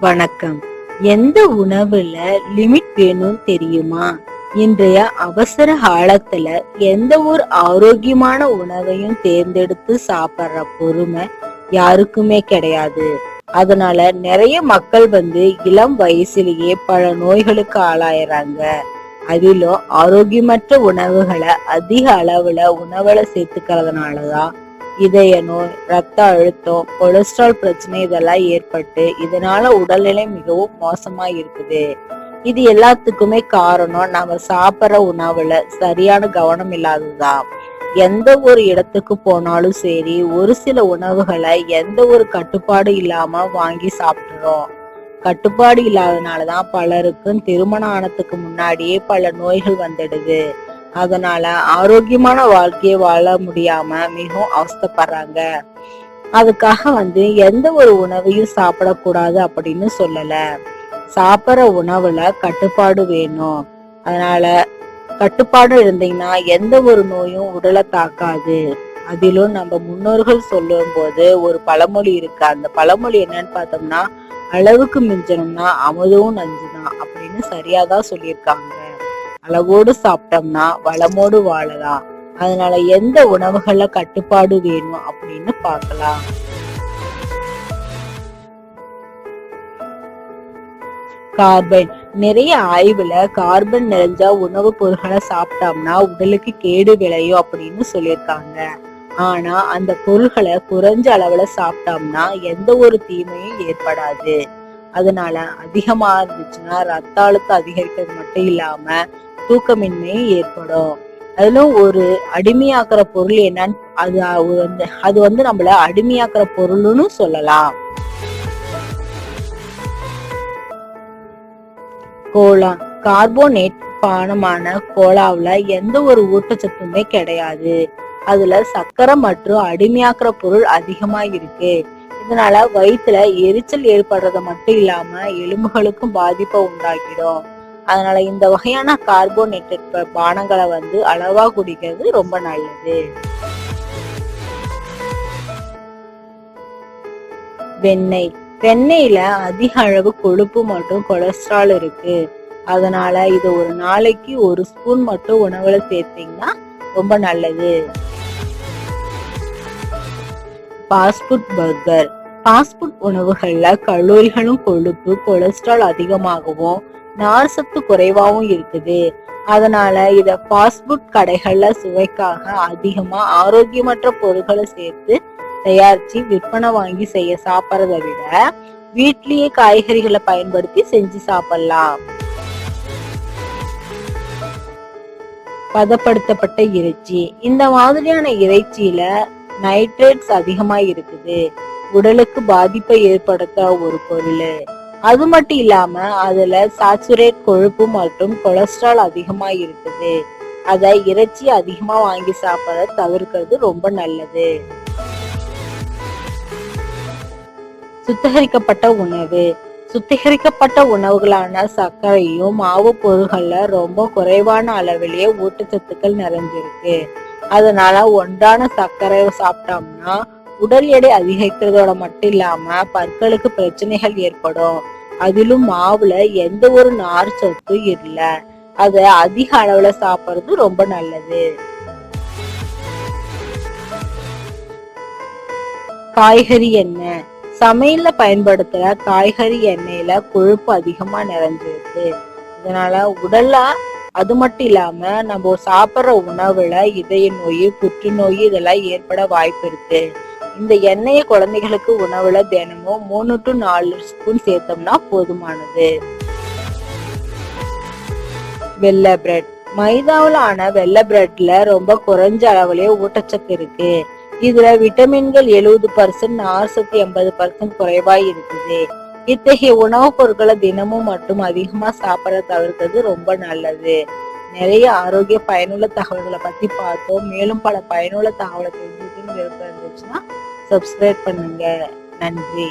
வணக்கம். எந்த உணவுல லிமிட் வேணும்னு தெரியுமா? இன்றைய அவசர காலத்துல எந்த ஒரு ஆரோக்கியமான உணவையும் தேர்ந்தெடுத்து சாப்பிடுற பொறுமை யாருக்குமே கிடையாது. அதனால நிறைய மக்கள் வந்து இளம் வயசுலயே பல நோய்களுக்கு ஆளாயிறாங்க. அதிலும் ஆரோக்கியமற்ற உணவுகளை அதிக அளவுல உணவுல சேர்த்துக்கிறதுனாலதான் இதய நோய் ரத்த அழுத்தம் கொலஸ்ட்ரால் பிரச்சனை இதெல்லாம் ஏற்பட்டு இதனால உடல்நிலை மிகவும் மோசமா இருக்குது. இது எல்லாத்துக்குமே காரணம் நாம சாப்பிடுற உணவுல சரியான கவனம் இல்லாததுதான். எந்த ஒரு இடத்துக்கு போனாலும் சரி ஒரு சில உணவுகளை எந்த ஒரு கட்டுப்பாடு இல்லாம வாங்கி சாப்பிடுறோம். கட்டுப்பாடு இல்லாதனாலதான் பலருக்கும் திருமணம் ஆனதுக்கு முன்னாடியே பல நோய்கள் வந்துடுது. அதனால ஆரோக்கியமான வாழ்க்கையை வாழ முடியாம மிகவும் அவஸ்தைப்படுறாங்க. அதுக்காக வந்து எந்த ஒரு உணவையும் சாப்பிடக்கூடாது அப்படின்னு சொல்லல. சாப்பிட்ற உணவுல கட்டுப்பாடு வேணும். அதனால கட்டுப்பாடு இருந்தீங்கன்னா எந்த ஒரு நோயும் உடலை தாக்காது. அதிலும் நம்ம முன்னோர்கள் சொல்லும் போது ஒரு பழமொழி இருக்கு. அந்த பழமொழி என்னன்னு பார்த்தோம்னா அளவுக்கு மிஞ்சணும்னா அமுதவும் நஞ்சுதான் அப்படின்னு சரியாதான் சொல்லியிருக்காங்க. அளவோடு சாப்பிட்டோம்னா வளமோடு வாழலாம். அதனால எந்த உணவுகள்ல கட்டுப்பாடு வேணும் அப்படின்னு பார்க்கலாம். கார்பன். நிறைய ஆய்வுல கார்பன் நிறைஞ்ச உணவுப் பொருட்களை சாப்பிட்டோம்னா உடலுக்கு கேடு விளையும் அப்படின்னு சொல்லியிருக்காங்க. ஆனா அந்த பொருள்களை குறைஞ்ச அளவுல சாப்பிட்டோம்னா எந்த ஒரு தீமையும் ஏற்படாது. அதனால அதிகமா இருந்துச்சுன்னா ரத்த அழுத்தம் அதிகரிக்கிறது மட்டும் இல்லாம தூக்கமின்மையும் ஏற்படும். அதிலும் ஒரு அடிமையாக்குற பொருள் என்னன்னு அது வந்து அது வந்து நம்மள அடிமையாக்குற பொருள்னு சொல்லலாம். கோலா கார்போனேட் பானமான கோலாவுல எந்த ஒரு ஊட்டச்சத்துமே கிடையாது. அதுல சர்க்கரை மற்றும் அடிமையாக்குற பொருள் அதிகமா இருக்கு. இதனால வயிற்றுல எரிச்சல் ஏற்படுறது மட்டும் இல்லாம எலும்புகளுக்கும் பாதிப்பை உண்டாக்கிடும். அதனால இந்த வகையான கார்போனேட்டட் பானங்களை வந்து அளவா குடிக்கிறது ரொம்ப நல்லது. வெண்ணெய். வெண்ணெயில அதிக அளவு கொழுப்பு மற்றும் கொலஸ்ட்ரால் இருக்கு. அதனால இது ஒரு நாளைக்கு ஒரு ஸ்பூன் மட்டும் உணவுல சேர்த்தீங்கன்னா ரொம்ப நல்லது. பாஸ்புட் பர்கர் பாஸ்புட் உணவுகள்ல கல்லூரிகளும் கொழுப்பு கொலஸ்ட்ரால் அதிகமாகவும் நார் சத்து குறைவாகவும் இருக்குது. அதனால இத பாஸ்புட் கடைகள்ல சுவைக்காக அதிகமா ஆரோக்கியமற்ற பொருட்களை சேர்த்து தயாரிச்சு விற்பனை வாங்கி செய்ய சாப்பிட்றத விட வீட்லயே காய்கறிகளை பயன்படுத்தி செஞ்சு சாப்பிடலாம். பதப்படுத்தப்பட்ட இறைச்சி. இந்த மாதிரியான இறைச்சியில நைட்ரேட்ஸ் அதிகமா இருக்குது. உடலுக்கு பாதிப்பை ஏற்படுத்த ஒரு பொருள். அது மட்டும் இல்லாம அதுல சாச்சுரேட் கொழுப்பு மற்றும் கொலஸ்ட்ரால் அதிகமா இருக்குது. அத இறைச்சி அதிகமா வாங்கி சாப்பிட தவிர்க்கிறது ரொம்ப நல்லது. சுத்திகரிக்கப்பட்ட உணவு. சுத்திகரிக்கப்பட்ட உணவுகளான சர்க்கரையும் மாவு பொருள்கள்ல ரொம்ப குறைவான அளவிலேயே ஊட்டச்சத்துக்கள் நிறைஞ்சிருக்கு. அதனால ஒன்றான சர்க்கரை சாப்பிட்டோம்னா உடல் எடை அதிகரிக்கிறதோட மட்டும் இல்லாம பற்களுக்கு பிரச்சனைகள் ஏற்படும். அதிலும் மாவுல எந்த ஒரு நார் சத்து இல்ல. அத அதிக அளவுல சாப்பிடுறது ரொம்ப நல்லது. காய்கறி எண்ணெய். சமையல்ல பயன்படுத்துற காய்கறி எண்ணெயில கொழுப்பு அதிகமா நிறைஞ்சிருக்கு இதனால உடல்ல அது மட்டும் இல்லாம நம்ம சாப்பிடுற உணவுல இதய நோய் புற்றுநோய் இதெல்லாம் ஏற்பட வாய்ப்பு இருக்கு. இந்த எண்ணெயை குழந்தைகளுக்கு உணவுல தினமும் மூணு டு நாலு ஸ்பூன் சேர்த்தோம்னா போதுமானது. வெள்ளை பிரெட் மைதாவில் ஆன வெள்ளை பிரெட்ல ரொம்ப குறைஞ்ச அளவுலயே ஊட்டச்சத்து இருக்கு. இதுல விட்டமின்கள் எழுபது பர்சன்ட் நார் சத்து எண்பது பர்சன்ட் குறைவா இருக்குது. இத்தகைய உணவுப் பொருட்களை தினமும் மட்டும் அதிகமா சாப்பிட தவிர்க்கிறது ரொம்ப நல்லது. நிறைய ஆரோக்கிய பயனுள்ள தகவல்களை பத்தி பார்த்தோம். மேலும் பல பயனுள்ள தகவலை தெரிஞ்சுக்கணும்னு விருப்பம் இருந்துச்சுன்னா சப்ஸ்கிரைப் பண்ணுங்க. நன்றி.